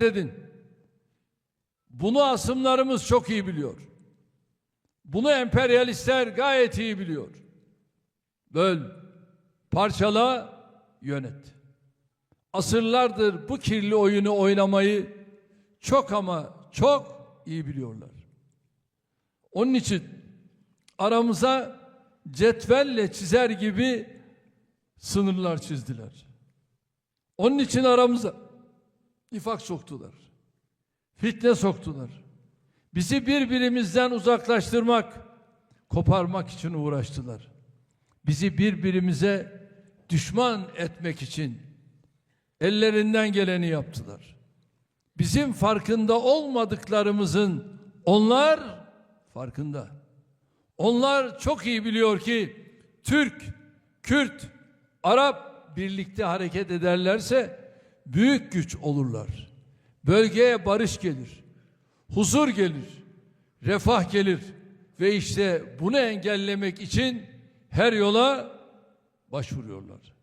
edin. Bunu asımlarımız çok iyi biliyor. Bunu emperyalistler gayet iyi biliyor. Böl, parçala, yönet. Asırlardır bu kirli oyunu oynamayı çok ama çok iyi biliyorlar. Onun için aramıza cetvelle çizer gibi sınırlar çizdiler. Onun için aramıza nifak soktular. Fitne soktular. Bizi birbirimizden uzaklaştırmak, koparmak için uğraştılar. Bizi birbirimize düşman etmek için ellerinden geleni yaptılar. Bizim farkında olmadıklarımızın onlar farkında. Onlar çok iyi biliyor ki Türk, Kürt, Arap birlikte hareket ederlerse büyük güç olurlar. Bölgeye barış gelir, huzur gelir, refah gelir ve işte bunu engellemek için her yola başvuruyorlar.